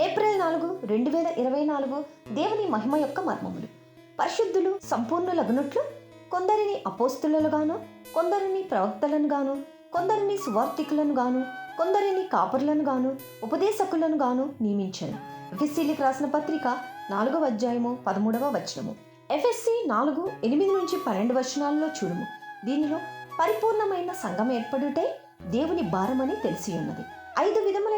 April నాలుగు రెండు వేల ఇరవై నాలుగు దేవుని మహిమ యొక్క మర్మములు. పరిశుద్ధులు సంపూర్ణులగునట్లు కొందరిని అపోస్తులనుగాను కొందరిని ప్రవక్తలను గాను కొందరిని సువార్థికులను గాను కొందరిని కాపరులను గాను ఉపదేశకులను గాను నియమించాను. ఎఫ్ఎస్సీలకు రాసిన పత్రిక నాలుగవ అధ్యాయము పదమూడవ వచనము. ఎఫ్ఎస్సి నాలుగు ఎనిమిది నుంచి పన్నెండు వచనాలలో చూడుము. దీనిలో పరిపూర్ణమైన సంఘం ఏర్పడుటే దేవుని భారమని తెలిసి ఉన్నది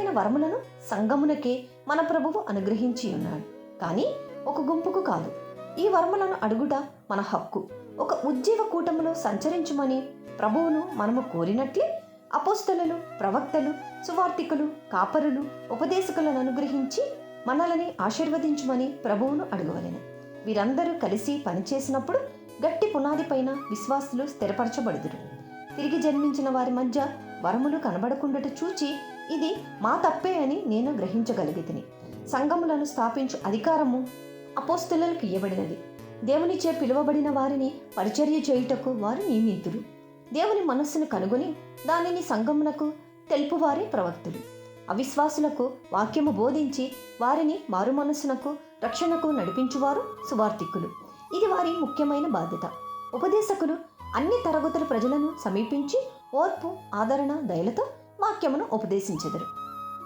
ఐదు వరములను సంగమునకే మన ప్రభువు అనుగ్రహించి ఉన్నాడు. కానీ ఒక గుంపుకు కాదు. ఈ వరములను అడుగుట మన హక్కు. ఒక ఉజ్జీవ కూటములో సంచరించుమని ప్రభువును మనము కోరినట్లే అపోస్తలు ప్రవక్తలు సువార్థికులు కాపరులు ఉపదేశకులను అనుగ్రహించి మనలని ఆశీర్వదించుమని ప్రభువును అడగవలెను. వీరందరూ కలిసి పనిచేసినప్పుడు గట్టి పునాది పైన విశ్వాసులు స్థిరపరచబడుదురు. తిరిగి జన్మించిన వారి మధ్య వరములు కనబడకుండట చూచి ఇది మా తప్పే అని నేను గ్రహించగలిగితిని. సంఘములను స్థాపించు అధికారము అపోస్తులకు ఇవ్వబడినది దేవునిచే పిలువబడిన వారిని పరిచర్య చేయుటకు వారు నియమితులు. దేవుని మనస్సును కనుగొని దానిని సంఘమునకు తెలుపువారే ప్రవక్తులు. అవిశ్వాసులకు వాక్యము బోధించి వారిని మారు మనస్సునకు రక్షణకు నడిపించువారు సువార్థికులు. ఇది వారి ముఖ్యమైన బాధ్యత. ఉపదేశకులు అన్ని తరగతుల ప్రజలను సమీపించి ఓర్పు ఆదరణ దయలతో వాక్యమును ఉపదేశించెదరు.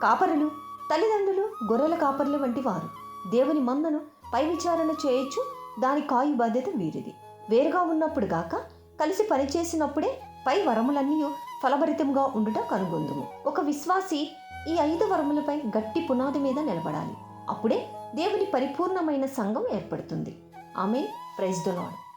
కాపరులు తల్లిదండ్రులు గొర్రెల కాపరులు వంటి వారు దేవుని మందను పై విచారణ చేయొచ్చు దాని కాయు బాధ్యత వీరిది. వేరుగా ఉన్నప్పుడు గాక కలిసి పనిచేసినప్పుడే పై వరములన్నీ ఫలభరితంగా ఉండుట కనుగొందుము. ఒక విశ్వాసి ఈ ఐదు వరములపై గట్టి పునాది మీద నిలబడాలి. అప్పుడే దేవుని పరిపూర్ణమైన సంఘం ఏర్పడుతుంది. ఆమె ప్రైజ్ ద లార్డ్.